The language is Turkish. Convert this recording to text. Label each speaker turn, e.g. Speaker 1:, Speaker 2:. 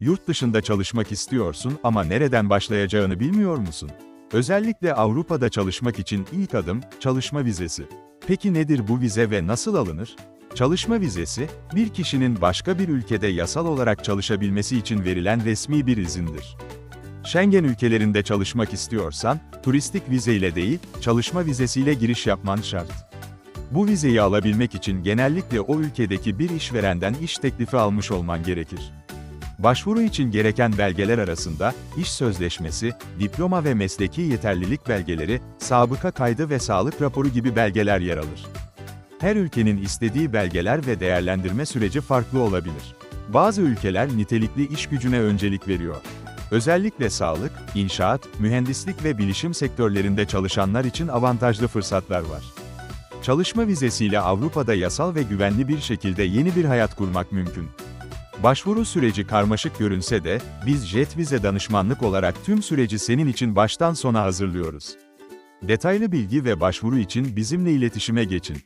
Speaker 1: Yurt dışında çalışmak istiyorsun ama nereden başlayacağını bilmiyor musun? Özellikle Avrupa'da çalışmak için ilk adım, çalışma vizesi. Peki nedir bu vize ve nasıl alınır? Çalışma vizesi, bir kişinin başka bir ülkede yasal olarak çalışabilmesi için verilen resmi bir izindir. Schengen ülkelerinde çalışmak istiyorsan, turistik vize ile değil, çalışma vizesiyle giriş yapman şart. Bu vizeyi alabilmek için genellikle o ülkedeki bir işverenden iş teklifi almış olman gerekir. Başvuru için gereken belgeler arasında, iş sözleşmesi, diploma ve mesleki yeterlilik belgeleri, sabıka kaydı ve sağlık raporu gibi belgeler yer alır. Her ülkenin istediği belgeler ve değerlendirme süreci farklı olabilir. Bazı ülkeler nitelikli iş gücüne öncelik veriyor. Özellikle sağlık, inşaat, mühendislik ve bilişim sektörlerinde çalışanlar için avantajlı fırsatlar var. Çalışma vizesiyle Avrupa'da yasal ve güvenli bir şekilde yeni bir hayat kurmak mümkün. Başvuru süreci karmaşık görünse de, biz Jet Vize danışmanlık olarak tüm süreci senin için baştan sona hazırlıyoruz. Detaylı bilgi ve başvuru için bizimle iletişime geçin.